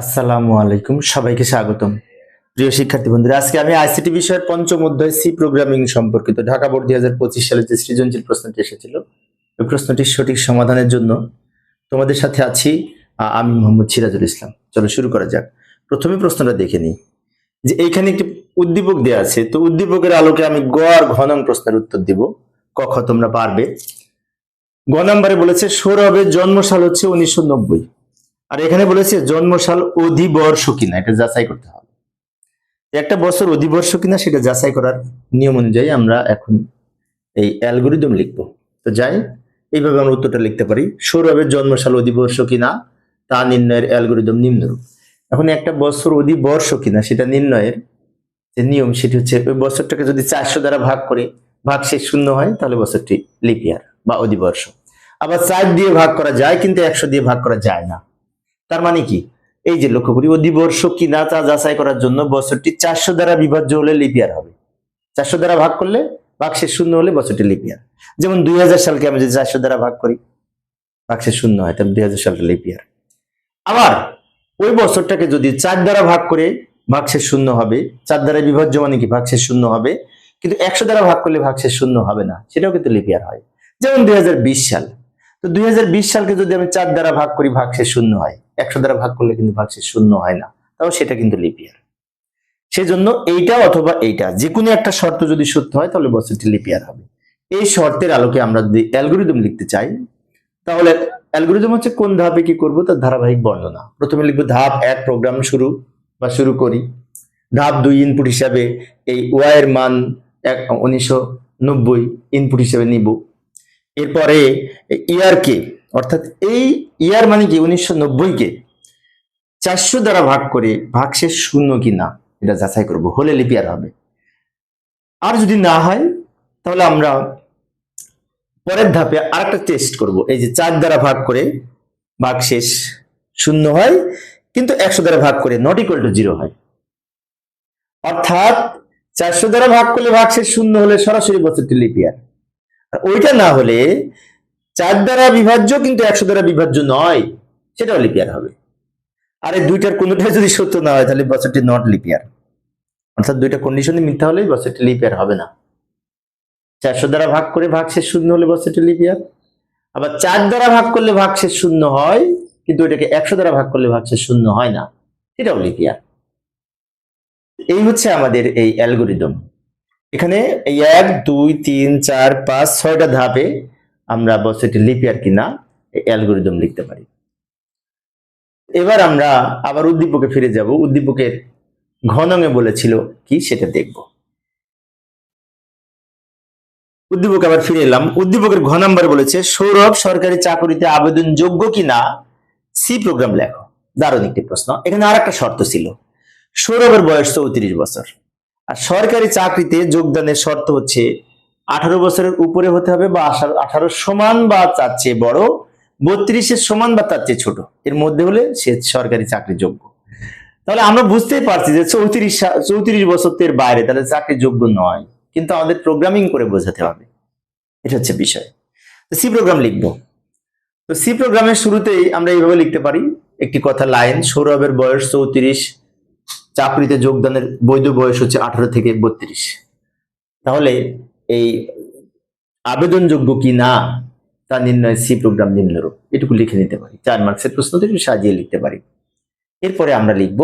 আসসালামু আলাইকুম, সবাইকে স্বাগতম। প্রিয় শিক্ষার্থী বন্ধুরা, আজকে আমি আইসিটি বিষয়ের পঞ্চম অধ্যায় সি প্রোগ্রামিং সম্পর্কিত ঢাকা বোর্ড দুই হাজার পঁচিশ সালে যে সৃজনশীল প্রশ্নটি এসেছিল, ওই প্রশ্নটির সঠিক সমাধানের জন্য তোমাদের সাথে আছি আমি মোহাম্মদ সিরাজুল ইসলাম। চলো শুরু করা যাক। প্রথমে প্রশ্নটা দেখে নিই। যে এইখানে একটি উদ্দীপক দেওয়া আছে, তো উদ্দীপকের আলোকে আমি গ আর ঘ নং প্রশ্নের উত্তর দিব। খ তোমরা পারবে। গ নম্বরে বলেছে, সৌরভের জন্মসাল হচ্ছে উনিশশো নব্বই। আর এখানে বলেছে জন্মসাল অধিবর্ষ কিনা, এটা যাচাই করতে হবে। একটা বছর অধিবর্ষ কিনা সেটা যাচাই করার নিয়ম অনুযায়ী আমরা এখন এই অ্যালগোরিদম লিখব। তো যাই, এইভাবে আমরা উত্তরটা লিখতে পারি, সৌরভের জন্মসাল অধিবর্ষ কিনা, তা নির্ণয়ের অ্যালগোরিদম নিম্নরূপ। এখন একটা বছর অধিবর্ষ কিনা, সেটা নির্ণয়ের যে নিয়ম সেটি হচ্ছে, ওই বছরটাকে যদি চারশো দ্বারা ভাগ করে, ভাগ শেষ শূন্য হয়, তাহলে বছরটি লিপিয়ার বা অধিবর্ষ। আবার চার দিয়ে ভাগ করা যায়, কিন্তু একশো দিয়ে ভাগ করা যায় না। তার মানে কি? এই যে লক্ষ্য করি অধিবর্ষ কি না তা যাচাই করার জন্য বছরটি চারশো দ্বারা বিভাজ্য হলে লিপিয়ার হবে। চারশো দ্বারা ভাগ করলে বাক্সের শূন্য হলে বছরটি লিপিয়ার। যেমন দুই হাজার সালকে আমি যদি চারশো দ্বারা ভাগ করি, বাক্সের শূন্য হয়, তাহলে দুই হাজার সালটা লিপিয়ার। আবার ওই বছরটাকে যদি চার দ্বারা ভাগ করে ভাগশেষ শূন্য হবে, চার দ্বারা বিভাজ্য মানে কি? ভাগশেষ শূন্য হবে। কিন্তু একশো দ্বারা ভাগ করলে ভাগশেষ শূন্য হবে না, সেটাও কিন্তু লিপিয়ার হয়। যেমন দুই হাজার বিশ সাল। তো দুই হাজার বিশ সালকে যদি আমি চার দ্বারা ভাগ করি ভাগশেষ শূন্য হয়। একশো দ্বারা ভাগ করলে কিন্তু ভাগশেষ শূন্য হয় না। তাও সেটা কিন্তু লিপিয়ার। সেজন্য এইটা অথবা এইটা যে কোনো একটা শর্ত যদি সত্য হয়, তাহলে বছরটি লিপিয়ার হবে। এই শর্তের আলোকে আমরা যদি অ্যালগোরিদম লিখতে চাই, তাহলে অ্যালগোরিদম হচ্ছে কোন ধাপে কি করব, তার ধারাবাহিক বর্ণনা। প্রথমে লিখব ধাপ এক, প্রোগ্রাম শুরু বা শুরু করি। ধাপ দুই ইনপুট হিসাবে এই ওয়াই এর মান এক, উনিশশো ইনপুট হিসাবে নিব। এরপরে ইয়ার কে অর্থাৎ এই ইয়ার মানে কি? উনিশশো নব্বই কে চারশো দ্বারা ভাগ করে ভাগশেষ শূন্য কি না? এটা যাচাই করব। হলে লিপিয়ার হবে। আর যদি না হয়, তাহলে আমরা পরের ধাপে আরেকটা টেস্ট করব। এই যে চার দ্বারা ভাগ করে ভাগশেষ শূন্য হয়, কিন্তু একশো দ্বারা ভাগ করে নট ইকুয়াল টু জিরো হয়। অর্থাৎ চারশো দ্বারা ভাগ করলে ভাগশেষ শূন্য হলে সরাসরি বছরটি লিপিয়ার আর ওইটা না হলে চার দ্বারা বিভাজ্য কিন্তু একশো দ্বারা বিভাজ্য নয়, সেটাও লিপিয়ার হবে। আর এই দুইটার কোনোটাই যদি সত্য না হয়, তাহলে বছরটি নট লিপিয়ার অর্থাৎ দুইটা কন্ডিশনে মিথ্যা হলেই বছরটি লিপিয়ার হবে না। চারশো দ্বারা ভাগ করে ভাগ শেষ শূন্য হলে বছরটি লিপিয়ার আবার চার দ্বারা ভাগ করলে ভাগ শেষ শূন্য হয়, কিন্তু ওইটাকে একশো দ্বারা ভাগ করলে ভাগ শেষ শূন্য হয় না এটাও লিপিয়ার এই হচ্ছে আমাদের এই অ্যালগোরিদম এখানে এই এক, দুই, তিন, চার, পাঁচ, ছয়টা ধাপে আমরা বছরটি লিপিয়ার কিনা অ্যালগোরিদম লিখতে পারি। এবার আমরা আবার উদ্দীপকে ফিরে যাব। উদ্দীপকের ঘনঙে বলেছিল কি সেটা দেখব। উদ্দীপক আবার ফিরে এলাম। উদ্দীপকের ঘ নাম্বারে বলেছে, সৌরভ, সরকারি চাকরিতে আবেদন যোগ্য কিনা সি প্রোগ্রাম লেখো। দারুণ একটি প্রশ্ন। এখানে আর একটা শর্ত ছিল। সৌরভের বয়স চৌত্রিশ বছর। আর সরকারি চাকরিতে যোগদানের শর্ত হচ্ছে আঠারো বছরের উপরে হতে হবে বা আঠারো সমান বা তার চেয়ে বড়, বত্রিশের সমান বা তার চেয়ে ছোট। এর মধ্যে হলে সে সরকারি চাকরি যোগ্য তাহলে আমরা বুঝতেই পারছি যে চৌত্রিশ চৌত্রিশ বছরের বাইরে তাহলে চাকরি যোগ্য নয়, কিন্তু আমাদের প্রোগ্রামিং করে বোঝাতে হবে। এটা হচ্ছে বিষয়। তো সি প্রোগ্রাম লিখব। তো সি প্রোগ্রামের শুরুতেই আমরা এইভাবে লিখতে পারি, একটি কথা লাইন, সৌরভের বয়স চৌত্রিশ, চাকরিতে যোগদানের বৈধ বয়স হচ্ছে আঠারো থেকে বত্রিশ। তাহলে এই আবেদনযোগ্য কি না, তা নির্ণয় সি প্রোগ্রাম নিম্নরূপ এটুকু লিখে নিতে পারি। চার মার্কসের প্রশ্ন একটু সাজিয়ে লিখতে পারি। এরপরে আমরা লিখব,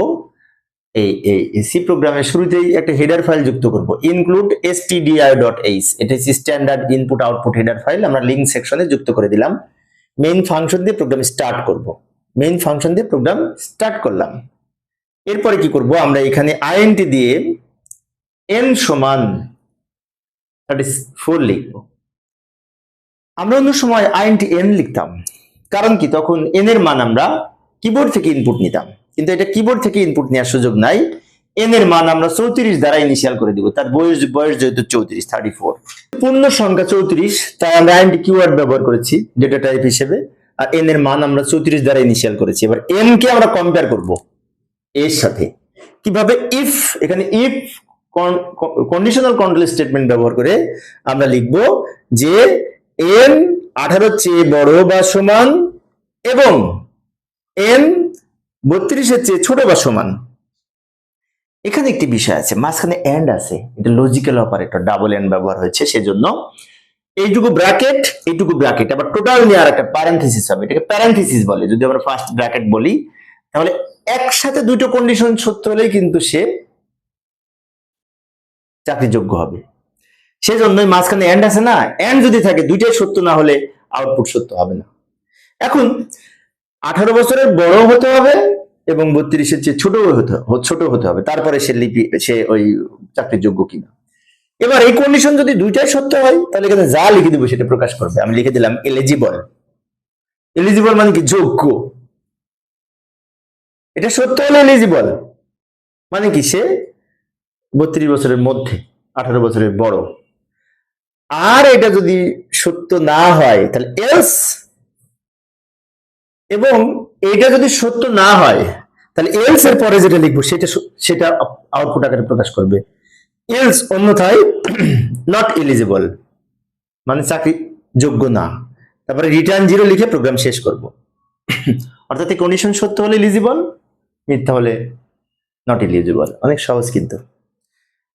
এই এই সি প্রোগ্রামের শুরুতেই একটা হেডার ফাইল যুক্ত করব। ইনক্লুড stdio.h ডট এইচ এটা হচ্ছে standard input output header file আমরা লিঙ্ক সেকশনে যুক্ত করে দিলাম। মেইন ফাংশন দিয়ে প্রোগ্রাম স্টার্ট করব। মেইন ফাংশন দিয়ে প্রোগ্রাম স্টার্ট করলাম। এরপরে কি করব, আমরা এখানে আইএনটি দিয়ে এন সমান ফোর লিখব। আমরা অন্য সময় আইএনটি এন লিখতাম। কারণ কি? তখন এন এর মান আমরা কিবোর্ড থেকে ইনপুট নিতাম। কিন্তু এটা কিবোর্ড থেকে ইনপুট নেওয়ার সুযোগ নাই। এন এর মান আমরা চৌত্রিশ দ্বারা ইনিশিয়াল করে দিব। তার বয়স বয়স যেহেতু চৌত্রিশ থার্টি ফোর পূর্ণ সংখ্যা চৌত্রিশ, তাই আমরা আইএনটি কিওয়ার্ড ব্যবহার করেছি ডেটা টাইপ হিসেবে। আর এন এর মান আমরা চৌত্রিশ দ্বারা ইনিশিয়াল করেছি। এবার এন কে আমরা কম্পেয়ার করব। এর সাথে। কীভাবে? ইফ এখানে ইফ কন্ডিশনাল কন্ট্রোল স্টেটমেন্ট ব্যবহার করে আমরা লিখব যে এন আঠারো চেয়ে বড় বা সমান এবং এন বত্রিশের চেয়ে ছোট বা সমান। এখানে একটি বিষয় আছে, মাঝখানে এন্ড আছে, এটা লজিক্যাল অপারেটর ডাবল এন্ড ব্যবহার হয়েছে, সেজন্য এইটুকু ব্র্যাকেট এইটুকু ব্র্যাকেট আবার টোটাল নিয়ে আর একটা প্যারেন্থেসিস হবে, এটাকে প্যারেন্থেসিস বলে। যদি আমরা ফার্স্ট ব্র্যাকেট বলি, তাহলে একসাথে দুটো কন্ডিশন সত্য হলেই কিন্তু সে চাকরিযোগ্য হবে। সেজন্যই মাঝখানে এন্ড আছে না এন্ড যদি থাকে দুইটাই সত্য, না হলে আউটপুট সত্য হবে না। এখন আঠারো বছরের বড় হতে হবে এবং বত্রিশের চেয়ে ছোট হতে ছোট হতে হবে। তারপরে সে লিপি, সে ওই চাকরির যোগ্য কিনা। এবার এই কন্ডিশন যদি দুইটাই সত্য হয়, তাহলে এখানে যা লিখে দিব সেটা প্রকাশ করবে। আমি লিখে দিলাম এলিজিবল এলিজিবল মানে কি? যোগ্য। এটা সত্য হলে এলিজিবল মানে কি? সে বত্রিশ বছরের মধ্যে, আঠারো বছরের বড়। আর এটা যদি সত্য না হয়, তাহলে এলস এবং এটা যদি সত্য না হয়, তাহলে এলস এর পরে যেটা লিখব, সেটা সেটা আউটপুট আকারে প্রকাশ করবে। এলস অন্যথায় নট এলিজিবল মানে চাকরি যোগ্য না। তারপরে রিটার্ন জিরো লিখে প্রোগ্রাম শেষ করব। অর্থাৎ কন্ডিশন সত্য হলে এলিজিবল মিথ্যা হলে নট এলিজিবল অনেক সহজ কিন্তু।